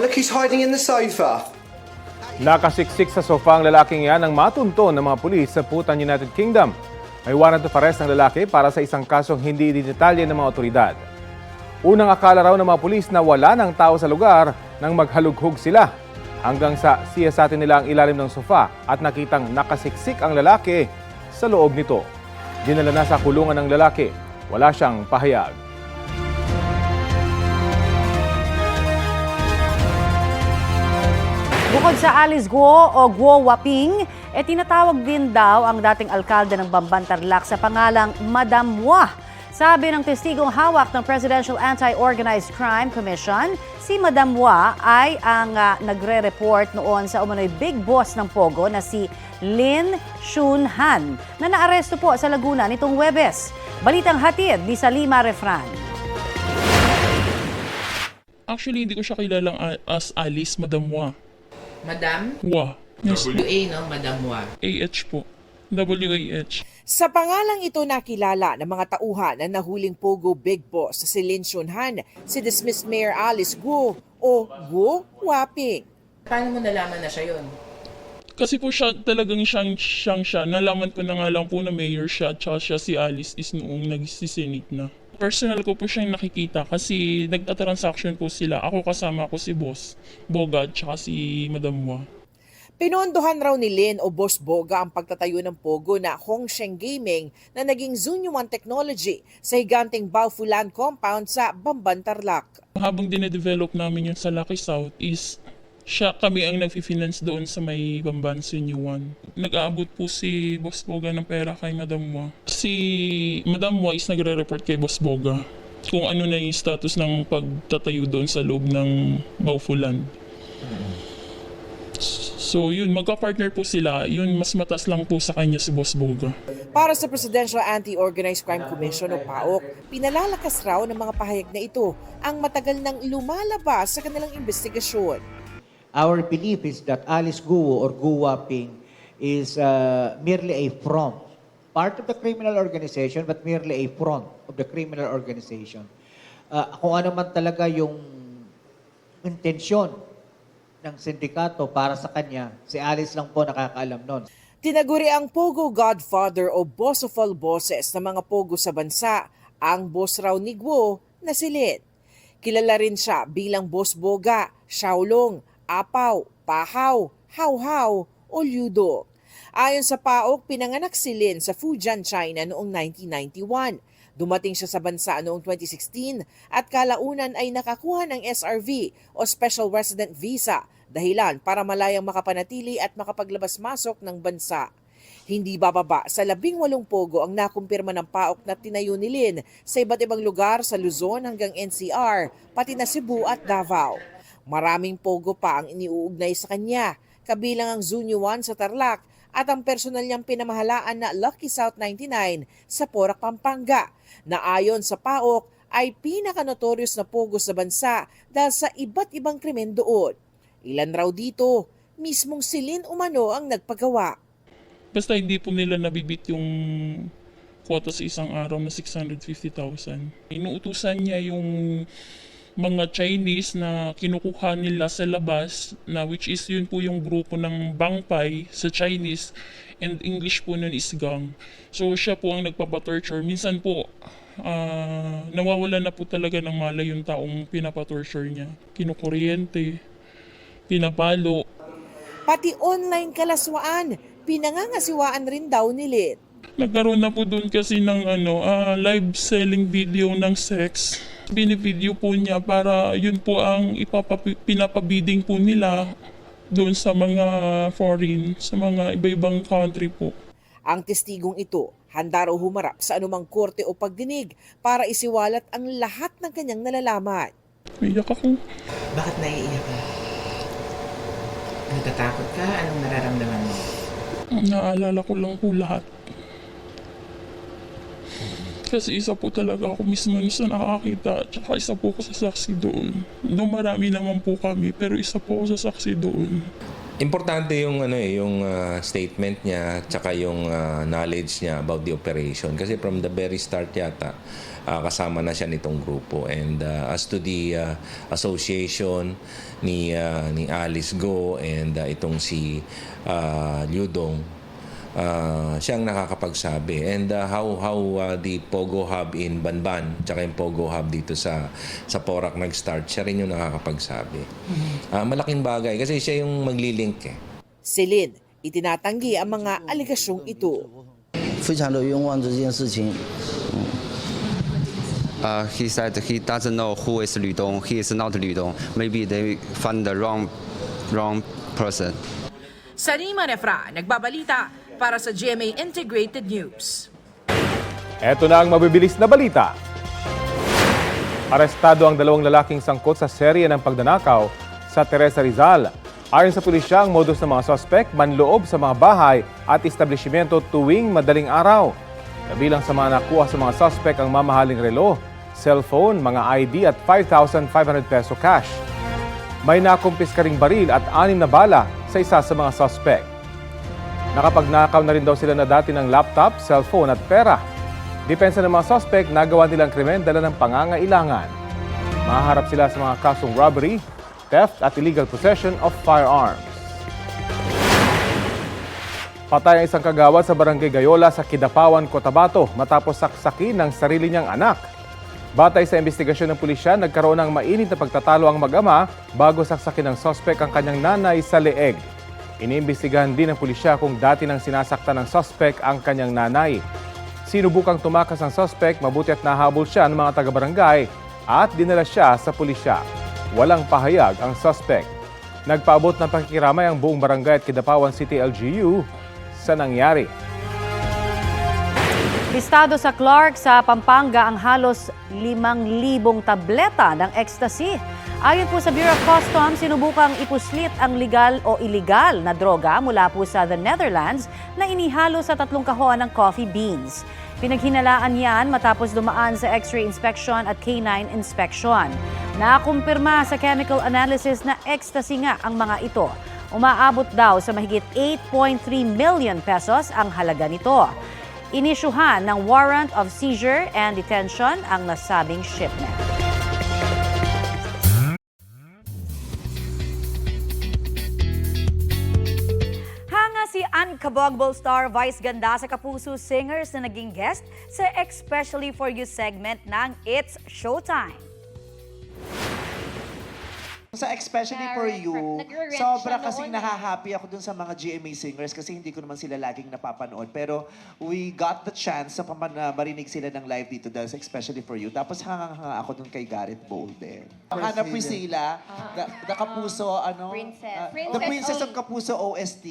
look who's hiding in the sofa. Nakasiksik sa sofa ang lalaking yan ng matunto ng mga pulis sa Putan, United Kingdom. May warrant of arrest ng lalaki para sa isang kasong hindi dinetalye ng mga otoridad. Unang akala raw ng mga pulis na wala ng tao sa lugar nang maghalughog sila. Hanggang sa siyasatin nila ang ilalim ng sofa at nakitang nakasiksik ang lalaki sa loob nito. Dinala na sa kulungan ng lalaki. Wala siyang pahayag. Bukod sa Alice Guo o Guo Waping, e tinatawag din daw ang dating alkalde ng Bamban Tarlac sa pangalang Madam Wah. Sabi ng testigong hawak ng Presidential Anti-Organized Crime Commission, si Madam Wah ay ang ah, nagre-report noon sa umano'y big boss ng Pogo na si Lin Shun Han na naaresto po sa Laguna nitong Webes. Balitang hatid ni Salima Refran. Actually, hindi ko siya kilalang a- as Alice Madam Wa. Madam? Wa. Yes, WA, no? Madam Wa. AH po. W-A-H. Sa pangalang ito nakilala ng mga tauhan na nahuling Pogo Big Boss sa si Lin Shunhan, si dismissed Mayor Alice Guo o Guo Waping. Paano mo nalaman na siya yun? Kasi po siya talagang siyang, siyang siya. Nalaman ko na nga lang po na mayor siya at siya si Alice is noong nagsisenate na. Personal ko po siyang nakikita kasi nagtatransaction po sila. Ako kasama ko si Boss, Boga at saka si Madam Wa. Pinondohan raw ni Lin o Boss Boga ang pagtatayo ng Pogo na Hongsheng Gaming na naging Zunyuan Technology sa higanting Baofulan compound sa Bamban Tarlac. Habang dinedevelop namin yung sa Lucky South is siya kami ang nag-finance doon sa may Bamban Sinyuan. Nag-aabot po si Boss Boga ng pera kay Madam Wa. Si Madam Wa is nagre-report kay Boss Boga kung ano na yung status ng pagtatayo doon sa loob ng Baufulan. So yun, magka-partner po sila. Yun, mas matas lang po sa kanya si Boss Boga. Para sa Presidential Anti-Organized Crime Commission o PAOK, pinalalakas raw ng mga pahayag na ito ang matagal nang lumalabas sa kanilang investigasyon. Our belief is that Alice Guo or Guwa Ping is uh, merely a front, part of the criminal organization, but merely a front of the criminal organization. Uh, kung ano man talaga yung intensyon ng sindikato para sa kanya, si Alice lang po nakakaalam nun. Tinaguri ang Pogo Godfather o Boss of all bosses ng mga Pogo sa bansa, ang boss raw ni Guo na si Lin. Kilala rin siya bilang Boss Boga, Xiaolong, Apaw, Pahaw, Hawhaw o Ludo. Ayon sa PAOK, pinanganak si Lin sa Fujian, China noong 1991. Dumating siya sa bansa noong 2016 at kalaunan ay nakakuha ng SRV o Special Resident Visa dahilan para malayang makapanatili at makapaglabas-masok ng bansa. Hindi bababa sa labing walong pogo ang nakumpirma ng PAOK na tinayo ni Lin sa iba't ibang lugar sa Luzon hanggang NCR, pati na Cebu at Davao. Maraming pogo pa ang iniuugnay sa kanya, kabilang ang Zunyuan sa Tarlac at ang personal niyang pinamahalaan na Lucky South 99 sa Porac, Pampanga, na ayon sa PAOK ay pinaka-notorious na pogo sa bansa dahil sa iba't ibang krimen doon. Ilan raw dito, mismong silin umano ang nagpagawa. Basta hindi po nila nabibit yung quota sa isang araw na 650,000. Inuutusan niya yung mga Chinese na kinukuha nila sa labas na which is yun po yung grupo ng Bangpai sa Chinese and English po nun is gang. So siya po ang nagpapatorture. Minsan po ah, nawawala na po talaga ng malay yung taong pinapatorture niya. Kinukuryente, pinapalo, Pati online kalaswaan, pinangangasiwaan rin daw ni Lin. Nagkaroon na po doon kasi ng ano, ah, live selling video ng sex. Binivideo po niya para yun po ang pinapabiding po nila doon sa mga foreign, sa mga iba-ibang country po. Ang testigong ito, handa raw humarap sa anumang korte o pagdinig para isiwalat ang lahat ng kanyang nalalaman. Iyak ako. Bakit naiiyak ka? Natatakot ka? Anong nararamdaman mo? Naalala ko lang po lahat. Kasi isa po talaga ako mismo sa nakakita, tsaka isa po ako sa saksi doon. Doon marami naman po kami, pero isa po ako sa saksi doon. Importante yung ano eh, yung ah, statement niya tsaka yung ah, knowledge niya about the operation kasi from the very start yata ah, kasama na siya nitong grupo and ah, as to the ah, association ni ah, ni Alice Go and ah, itong si ah, Liudong ah, siyang nakakapagsabi and ah, how how ah, the Pogo Hub in Banban tsaka yung Pogo Hub dito sa sa Porac nag-start siya rin yung nakakapagsabi Ah, malaking bagay kasi siya yung maglilink eh Celine, itinatanggi ang mga aligasyong ito. 非常的冤枉这件事情。 Uh, he said he doesn't know who is Lu Dong. He is not Lu Dong. Maybe they found the wrong, wrong person. Sarima Refra, nagbabalita para sa GMA Integrated News. Ito na ang mabibilis na balita. Arestado ang dalawang lalaking sangkot sa serye ng pagdanakaw sa Teresa Rizal. Ayon sa pulisya, ang modus ng mga sospek manloob sa mga bahay at establishmento tuwing madaling araw. Kabilang sa mga nakuha sa mga sospek ang mamahaling relo, cellphone, mga ID at 5,500 peso cash. May nakumpis ka baril at anim na bala sa isa sa mga sospek. Nakapagnakaw na rin daw sila na dati ng laptop, cellphone at pera. Depensa ng mga sospek, nagawa nilang krimen dala ng pangangailangan. Maharap sila sa mga kasong robbery, theft at illegal possession of firearms. Patay ang isang kagawad sa barangay Gayola sa Kidapawan, Cotabato matapos saksakin ng sarili niyang anak. Batay sa investigasyon ng pulisya, nagkaroon ng mainit na pagtatalo ang mag-ama bago saksakin ng sospek ang kanyang nanay sa leeg. Iniimbestigahan din ng pulisya kung dati nang sinasaktan ng sospek ang kanyang nanay. Sinubukang tumakas ang sospek, mabuti at nahabol siya ng mga taga-barangay at dinala siya sa pulisya. Walang pahayag ang sospek. Nagpaabot ng pakikiramay ang buong barangay at Kidapawan City LGU sa nangyari. Listado sa Clark sa Pampanga ang halos 5,000 tableta ng ecstasy. Ayon po sa Bureau of Customs, sinubukang ipuslit ang legal o illegal na droga mula po sa the Netherlands na inihalo sa tatlong kahon ng coffee beans. Pinaghinalaan yan matapos dumaan sa x-ray inspection at canine inspection. Nakumpirma sa chemical analysis na ecstasy nga ang mga ito. Umaabot daw sa mahigit 8.3 million pesos ang halaga nito. Inisyuhan ng warrant of seizure and detention ang nasabing shipment. Kabogbol Star Vice Ganda sa Kapuso Singers na naging guest sa Especially For You segment ng It's Showtime. Sa especially for you, sobra kasing eh. nahahappy ako dun sa mga GMA singers kasi hindi ko naman sila laging napapanood. Pero we got the chance na paman, na marinig sila ng live dito dahil sa especially for you. Tapos hangang-hanga ako dun kay Gareth Bolden. Hannah Priscilla, the, the Kapuso, ano? Princess. ah, the Princess Princess of O- Kapuso OST.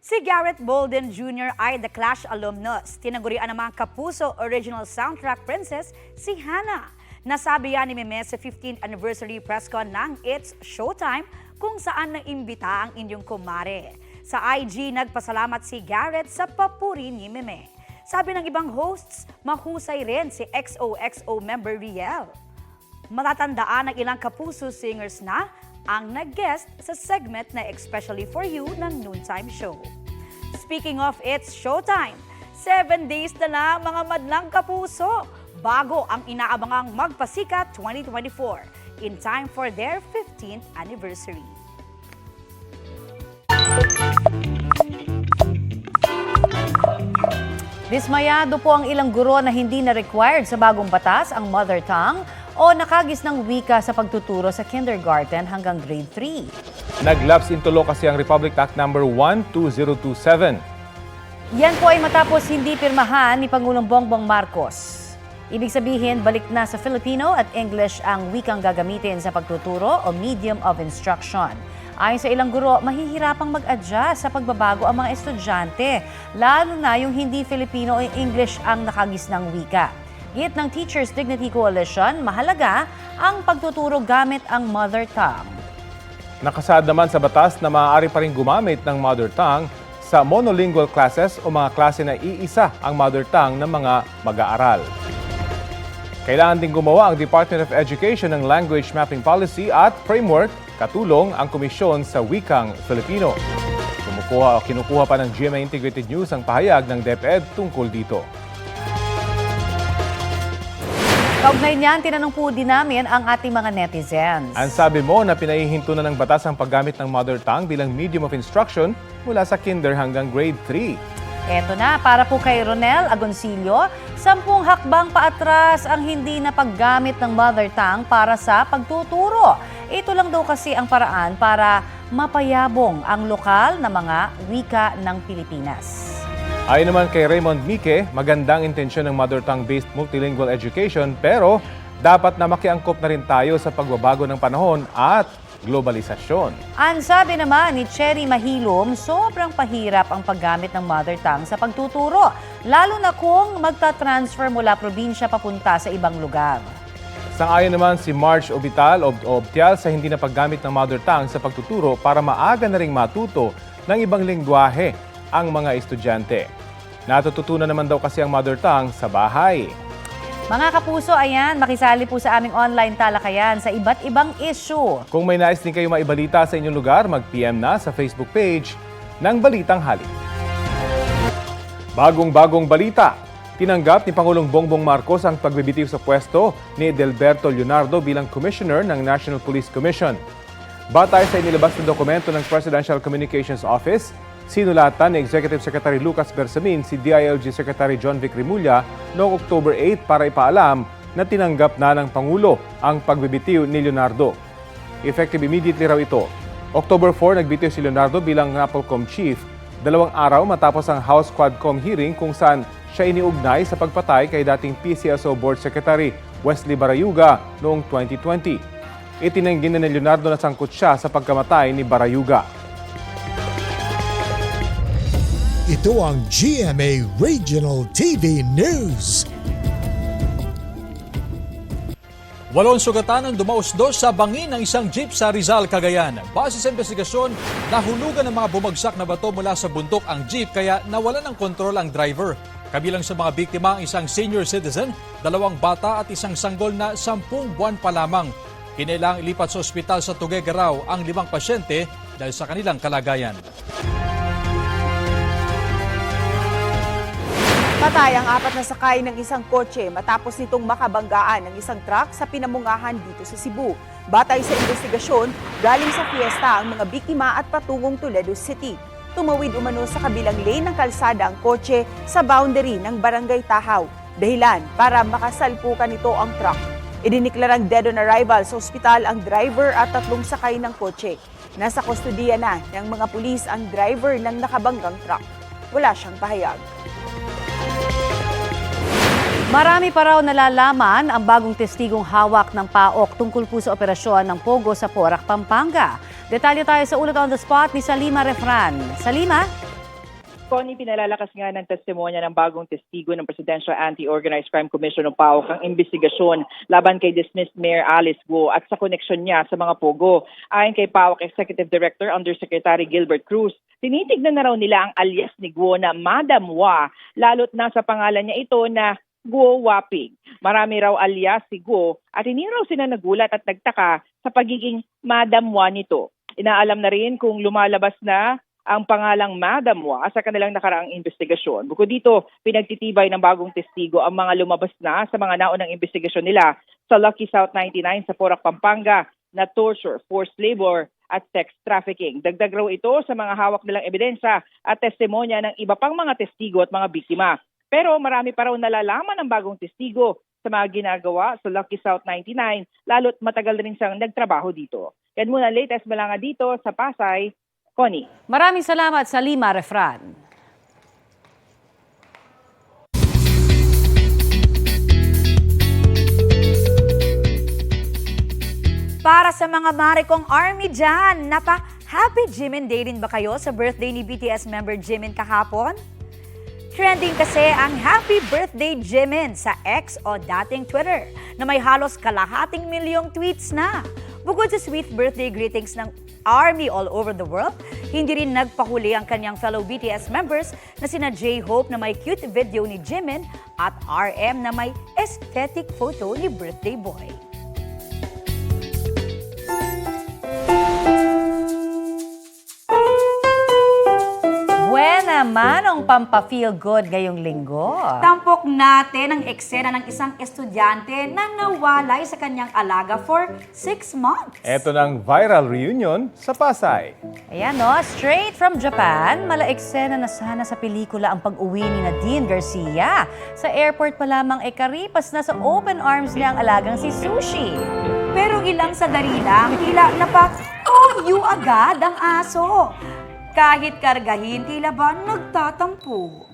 Si Garrett Bolden Jr. ay The Clash alumnus. Tinagurian ng mga Kapuso Original Soundtrack Princess si Hannah. Nasabi yan ni Meme sa 15th anniversary press con ng It's Showtime kung saan naimbita ang inyong kumare. Sa IG, nagpasalamat si Garrett sa papuri ni Meme. Sabi ng ibang hosts, mahusay rin si XOXO member Riel. Matatandaan ng ilang kapuso singers na ang nag-guest sa segment na Especially For You ng Noontime Show. Speaking of It's Showtime, seven days na na mga madlang kapuso bago ang inaabangang Magpasikat 2024 in time for their 15th anniversary. Dismayado po ang ilang guro na hindi na required sa bagong batas ang mother tongue o nakagis ng wika sa pagtuturo sa kindergarten hanggang grade 3. Naglaps into law kasi ang Republic Act number 12027. Yan po ay matapos hindi pirmahan ni Pangulong Bongbong Marcos. Ibig sabihin, balik na sa Filipino at English ang wikang gagamitin sa pagtuturo o medium of instruction. Ayon sa ilang guro, mahihirapang mag-adjust sa pagbabago ang mga estudyante, lalo na yung hindi Filipino o English ang nakagis ng wika. Git ng Teachers Dignity Coalition, mahalaga ang pagtuturo gamit ang mother tongue. Nakasaad naman sa batas na maaari pa rin gumamit ng mother tongue sa monolingual classes o mga klase na iisa ang mother tongue ng mga mag-aaral. Kailangan din gumawa ang Department of Education ng language mapping policy at framework katulong ang komisyon sa wikang Filipino. Kumukuha, kinukuha pa ng GMA Integrated News ang pahayag ng DepEd tungkol dito. Kaugnay niyan, tinanong po din namin ang ating mga netizens. Ang sabi mo na pinahihinto na ng batas ang paggamit ng mother tongue bilang medium of instruction mula sa kinder hanggang grade 3. Eto na, para po kay Ronel Agoncillo, sampung hakbang paatras ang hindi na paggamit ng mother tongue para sa pagtuturo. Ito lang daw kasi ang paraan para mapayabong ang lokal na mga wika ng Pilipinas. Ayon naman kay Raymond Mike, magandang intensyon ng mother tongue-based multilingual education pero dapat na makiangkop na rin tayo sa pagbabago ng panahon at globalisasyon. Ang sabi naman ni Cherry Mahilom, sobrang pahirap ang paggamit ng mother tongue sa pagtuturo, lalo na kung magta-transfer mula probinsya papunta sa ibang lugar. Sang-ayon naman si Marge Obital o Obtial sa hindi na paggamit ng mother tongue sa pagtuturo para maaga na ring matuto ng ibang lingwahe ang mga estudyante. Natututunan naman daw kasi ang mother tongue sa bahay. Mga kapuso, ayan, makisali po sa aming online talakayan sa iba't ibang issue. Kung may nais din kayo maibalita sa inyong lugar, mag-PM na sa Facebook page ng Balitang Hali. Bagong-bagong balita. Tinanggap ni Pangulong Bongbong Marcos ang pagbibitiw sa pwesto ni Delberto Leonardo bilang Commissioner ng National Police Commission. Batay sa inilabas na dokumento ng Presidential Communications Office, sinulatan ni Executive Secretary Lucas Bersamin si DILG Secretary John Vic Rimulya noong October 8 para ipaalam na tinanggap na ng Pangulo ang pagbibitiw ni Leonardo. Effective immediately raw ito. October 4, nagbitiw si Leonardo bilang NAPOLCOM Chief, dalawang araw matapos ang House Quadcom hearing kung saan siya iniugnay sa pagpatay kay dating PCSO Board Secretary Wesley Barayuga noong 2020. Itinanggi na ni Leonardo na sangkot siya sa pagkamatay ni Barayuga. Ito ang GMA Regional TV News. Walong sugatan ang dumausdos sa bangin ng isang jeep sa Rizal, Cagayan. Base sa investigasyon, nahulugan ng mga bumagsak na bato mula sa bundok ang jeep kaya nawalan ng kontrol ang driver. Kabilang sa mga biktima ang isang senior citizen, dalawang bata at isang sanggol na sampung buwan pa lamang. Kinailangang ilipat sa ospital sa Tuguegarao ang limang pasyente dahil sa kanilang kalagayan. Patay ang apat na sakay ng isang kotse matapos nitong makabanggaan ng isang truck sa pinamungahan dito sa Cebu. Batay sa investigasyon, galing sa fiesta ang mga biktima at patungong Toledo City. Tumawid umano sa kabilang lane ng kalsada ang kotse sa boundary ng Barangay Tahaw. Dahilan para makasalpukan nito ang truck. Idiniklarang dead on arrival sa ospital ang driver at tatlong sakay ng kotse. Nasa kustodiya na ng mga pulis ang driver ng nakabanggang truck. Wala siyang pahayag. Marami pa raw nalalaman ang bagong testigong hawak ng PAOK tungkol po sa operasyon ng Pogo sa Porac, Pampanga. Detalye tayo sa ulat on the spot ni Salima Refran. Salima? Connie, pinalalakas nga ng testimonya ng bagong testigo ng Presidential Anti-Organized Crime Commission ng PAOK ang investigasyon laban kay dismissed Mayor Alice Guo at sa koneksyon niya sa mga pogo. Ayon kay PAOK Executive Director Undersecretary Gilbert Cruz, tinitignan na raw nila ang alias ni Guo na Madam Wa, lalo't nasa pangalan niya ito na Guo Waping. Marami raw alias si Guo at hindi raw sila nagulat at nagtaka sa pagiging Madam Wa nito. Inaalam na rin kung lumalabas na ang pangalang Madam Wa sa kanilang nakaraang investigasyon. Bukod dito, pinagtitibay ng bagong testigo ang mga lumabas na sa mga naunang investigasyon nila sa Lucky South 99 sa Porac, Pampanga na torture, forced labor at sex trafficking. Dagdag raw ito sa mga hawak nilang ebidensya at testimonya ng iba pang mga testigo at mga biktima. Pero marami pa raw nalalaman ng bagong testigo sa mga ginagawa sa Lucky South 99, lalo't matagal rin siyang nagtrabaho dito. Yan muna latest malanga dito sa Pasay, Connie. Maraming salamat Salima Refran. Para sa mga Maricong Army dyan, napa happy Jimin Day rin ba kayo sa birthday ni BTS member Jimin kahapon? Trending kasi ang Happy Birthday Jimin sa X o dating Twitter na may halos kalahating milyong tweets na. Bukod sa sweet birthday greetings ng ARMY all over the world, hindi rin nagpahuli ang kanyang fellow BTS members na sina J-Hope na may cute video ni Jimin at RM na may aesthetic photo ni birthday boy. Naman ang pampa-feel good ngayong linggo? Tampok natin ang eksena ng isang estudyante na nawalay sa kanyang alaga for six months. Ito ng viral reunion sa Pasay. Ayan no, straight from Japan, mala eksena na sana sa pelikula ang pag-uwi ni Nadine Garcia. Sa airport pa lamang ay karipas na sa open arms niya ang alagang si Sushi. Pero ilang sandali lang, tila napa, oh, you agad ang aso. Kahit kargahin, tila ba nagtatampo.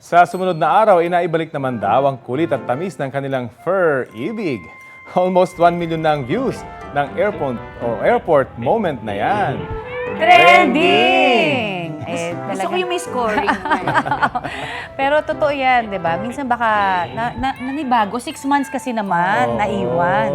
Sa sumunod na araw, inaibalik naman daw ang kulit at tamis ng kanilang fur ibig. Almost 1 million na ang views ng airport o airport moment na yan. Trending! Eh, Gusto ko talaga- yung may scoring. Pero totoo yan, di ba? Minsan baka na, na, nanibago. Six months kasi naman, naiwan.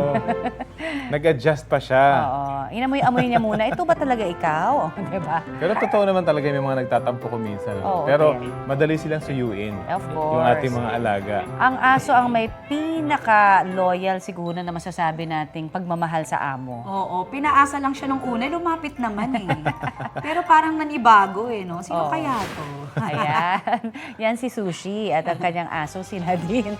Nag-adjust pa siya. Oo. Inamoy-amoy niya muna. Ito ba talaga ikaw? Di ba? Pero totoo naman talaga may mga nagtatampo ko minsan. Oo, Pero din. madali silang suyuin. Of Yung course. ating mga alaga. Ang aso ang may pinaka-loyal siguro na masasabi nating pagmamahal sa amo. Oo, pinaasa lang siya nung una, lumapit naman eh. Pero parang nanibago eh, no? Sino Oo. kaya to? Ayan. Yan si Sushi at ang kanyang aso si Nadine.